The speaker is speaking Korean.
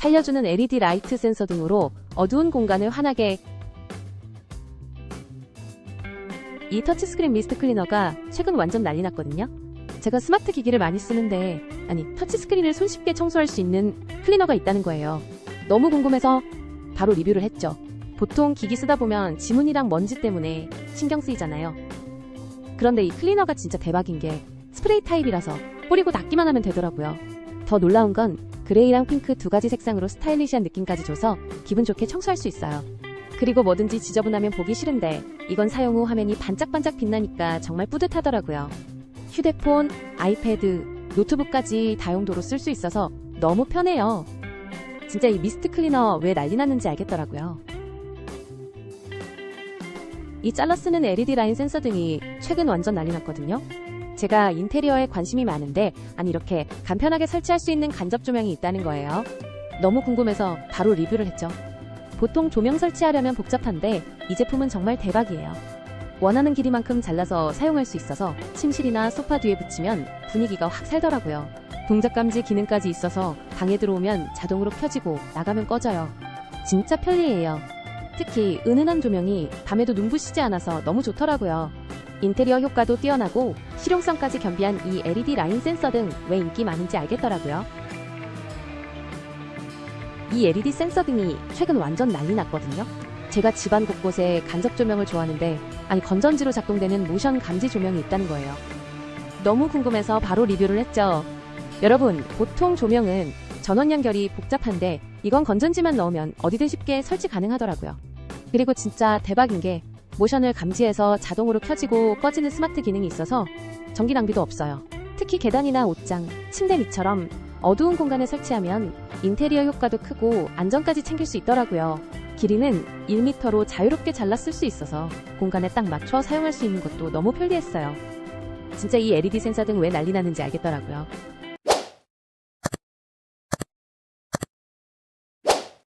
살려주는 LED 라이트 센서 등으로 어두운 공간을 환하게 이 터치스크린 미스트 클리너가 최근 완전 난리 났거든요. 제가 스마트 기기를 많이 쓰는데 아니 터치스크린을 손쉽게 청소할 수 있는 클리너가 있다는 거예요. 너무 궁금해서 바로 리뷰를 했죠. 보통 기기 쓰다 보면 지문이랑 먼지 때문에 신경 쓰이잖아요. 그런데 이 클리너가 진짜 대박인 게 스프레이 타입이라서 뿌리고 닦기만 하면 되더라고요. 더 놀라운 건 그레이랑 핑크 두 가지 색상으로 스타일리시한 느낌까지 줘서 기분 좋게 청소할 수 있어요. 그리고 뭐든지 지저분하면 보기 싫은데 이건 사용 후 화면이 반짝반짝 빛나니까 정말 뿌듯하더라고요. 휴대폰, 아이패드, 노트북까지 다용도로 쓸 수 있어서 너무 편해요. 진짜 이 미스트 클리너 왜 난리 났는지 알겠더라고요. 이 잘라 쓰는 LED 라인 센서 등이 최근 완전 난리 났거든요. 제가 인테리어에 관심이 많은데 아니 이렇게 간편하게 설치할 수 있는 간접 조명이 있다는 거예요. 너무 궁금해서 바로 리뷰를 했죠. 보통 조명 설치하려면 복잡한데 이 제품은 정말 대박이에요. 원하는 길이만큼 잘라서 사용할 수 있어서 침실이나 소파 뒤에 붙이면 분위기가 확 살더라고요. 동작 감지 기능까지 있어서 방에 들어오면 자동으로 켜지고 나가면 꺼져요. 진짜 편리해요. 특히 은은한 조명이 밤에도 눈부시지 않아서 너무 좋더라고요. 인테리어 효과도 뛰어나고 실용성까지 겸비한 이 LED 라인 센서 등 왜 인기 많은지 알겠더라고요. 이 LED 센서 등이 최근 완전 난리 났거든요. 제가 집안 곳곳에 간접 조명을 좋아하는데 아니 건전지로 작동되는 모션 감지 조명이 있다는 거예요. 너무 궁금해서 바로 리뷰를 했죠. 여러분, 보통 조명은 전원 연결이 복잡한데 이건 건전지만 넣으면 어디든 쉽게 설치 가능하더라고요. 그리고 진짜 대박인 게 모션을 감지해서 자동으로 켜지고 꺼지는 스마트 기능이 있어서 전기 낭비도 없어요. 특히 계단이나 옷장, 침대 밑처럼 어두운 공간에 설치하면 인테리어 효과도 크고 안전까지 챙길 수 있더라고요. 길이는 1m로 자유롭게 잘라 쓸 수 있어서 공간에 딱 맞춰 사용할 수 있는 것도 너무 편리했어요. 진짜 이 LED 센서 등 왜 난리 나는지 알겠더라고요.